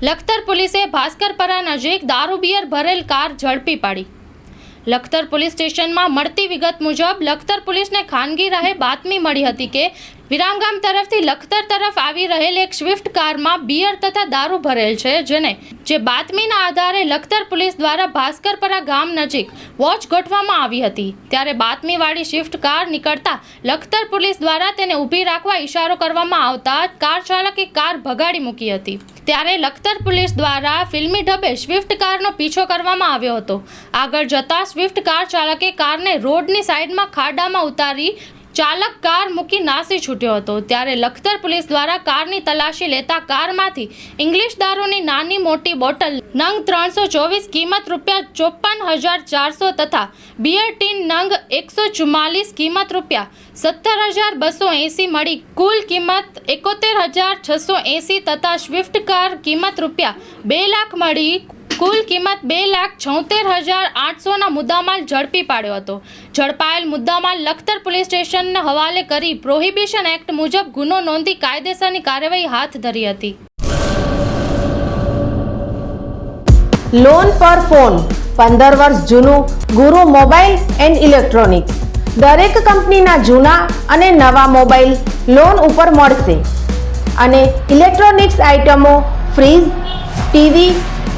લખતર પોલીસે ભાસ્કરપરા નજીક દારૂબિયર ભરેલ કાર ઝડપી પાડી. લખતર પોલીસ સ્ટેશનમાં મળતી વિગત મુજબ લખતર પોલીસને ખાનગી રાહે બાતમી મળી હતી કે વિરામગામ તરફથી લખતર તરફ આવી રહેલ એક સ્વિફ્ટ કારમાં બિયર તથા દારૂ ભરેલ છે, જેને જે બાતમીના આધારે લખતર પોલીસ દ્વારા ભાસ્કરપરા ગામ નજીક વોચ ગોઠવામાં આવી હતી. ત્યારે બાતમીવાળી સ્વિફ્ટ કાર નીકળતા લખતર પોલીસ દ્વારા તેને ઊભી રાખવા ઇશારો કરવામાં આવતા કાર ચાલકે કાર ભગાડી મૂકી હતી. ત્યારે લખતર પોલીસ દ્વારા ફિલ્મી ઢબે સ્વિફ્ટ કારનો પીછો કરવામાં આવ્યો હતો. આગળ જતા સ્વિફ્ટ કાર ચાલકે કારને રોડની સાઈડમાં ખાડામાં ઉતારી ચાલક કાર મૂકી નાસી છૂટ્યો હતો. ત્યારે લખતર પોલીસ દ્વારા કારની તલાશી લેતા કારમાંથી ઇંગ્લિશ દારૂની નાની મોટી બોટલ નંગ ત્રણસો ચોવીસ, કિંમત રૂપિયા ચોપન હજાર ચારસો તથા બિયર ટીન નંગ એકસો ચુમ્માલીસ, કિંમત રૂપિયા સત્તર હજાર બસો એંસી મળી કુલ કિંમત એકોતેર હજાર છસો એંસી તથા સ્વિફ્ટ કાર કિંમત રૂપિયા બે લાખ મળી કુલ કિંમત બે લાખ છોતેર હજાર આઠસોના મુદ્દામાલ ઝડપી પાડ્યો હતો. ઝડપાયેલ મુદ્દામાલ લખતર પોલીસ સ્ટેશનને હવાલે કરી પ્રોહિબિશન એક્ટ મુજબ ગુનો નોંધી કાયદેસરની કાર્યવાહી હાથ ધરી હતી. લોન પર ફોન પંદર વર્ષ જૂનું, ગુરુ મોબાઈલ એન્ડ ઇલેક્ટ્રોનિક્સ. દરેક કંપનીના જૂના અને નવા મોબાઈલ લોન ઉપર મળશે. અને ઇલેક્ટ્રોનિક્સ આઇટમો fridge, TV